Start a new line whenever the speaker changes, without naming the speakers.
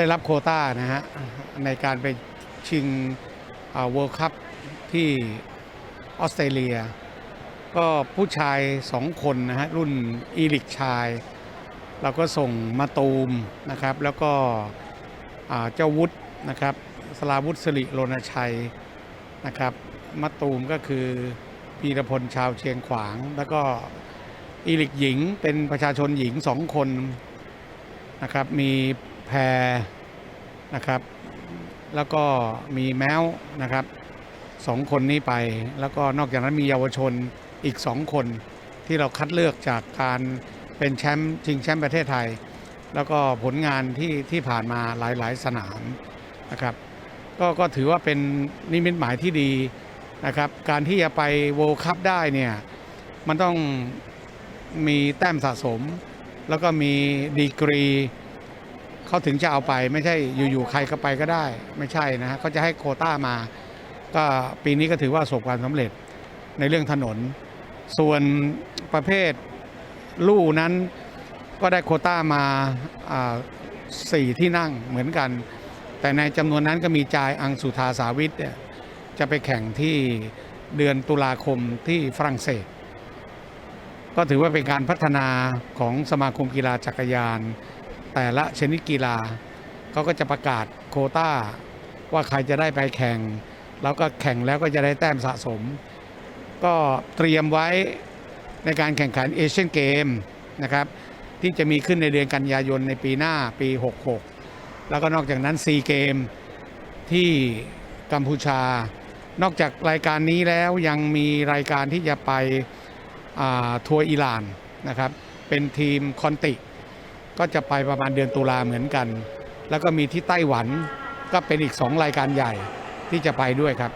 ได้รับโคต้านะฮะในการไปชิงเวิลด์คัพที่ออสเตรเลีย ก็ผู้ชายสองคนนะฮะรุ่นอีลิกชาย เราก็ส่งมาตูมนะครับ แล้วก็เจ้าวุฒินะครับสลาวุฒิสิริโรณชัยนะครับมาตูมก็คือพีรพลชาวเชียงขวาง แล้วก็อีลิกหญิงเป็นประชาชนหญิงสองคนนะครับมี แพนะครับ แล้วก็มีแมวนะครับสองคนนี้ไป แล้วก็นอกจากนั้นมีเยาวชนอีกสองคนที่เราคัดเลือกจากการเป็นแชมป์ชิงแชมป์ประเทศไทย แล้วก็ผลงานที่ที่ผ่านมาหลายๆ สนามนะครับก็ก็ถือว่าเป็นนิมิตหมายที่ดีนะครับ การที่จะไปโวลคัพได้เนี่ยมันต้องมีแต้มสะสม แล้วก็มีดีกรี เขาถึงจะเอาไปไม่ใช่อยู่ๆใครก็ไปก็ได้ ไม่ใช่นะฮะเขาจะให้โคต้ามา ก็ปีนี้ก็ถือว่าประสบความสำเร็จในเรื่องถนน ส่วนประเภทลู่นั้นก็ได้โคต้ามาอ่าสี่ที่นั่งเหมือนกัน แต่ในจำนวนนั้นก็มีจายอังสุธาสาวิทเนี่ยจะไปแข่งที่เดือนตุลาคมที่ฝรั่งเศส ก็ถือว่าเป็นการพัฒนาของสมาคมกีฬาจักรยาน แต่ละชนิดกีฬาเขาก็จะประกาศโคต้า ว่าใครจะได้ไปแข่ง แล้วก็แข่งแล้วก็จะได้แต้มสะสม ก็เตรียมไว้ในการแข่งขันเอเชียนเกมนะครับที่จะมีขึ้นในเดือนกันยายนในปีหน้าปี 66 แล้วก็นอกจากนั้นซีเกมที่กัมพูชา นอกจากรายการนี้แล้วยังมีรายการที่จะไปทัวร์อิหร่านนะครับเป็นทีมคอนติ ก็จะไปประมาณเดือนตุลาเหมือนกัน แล้วก็มีที่ไต้หวันก็เป็นอีก 2 รายการใหญ่ที่จะไปด้วยครับ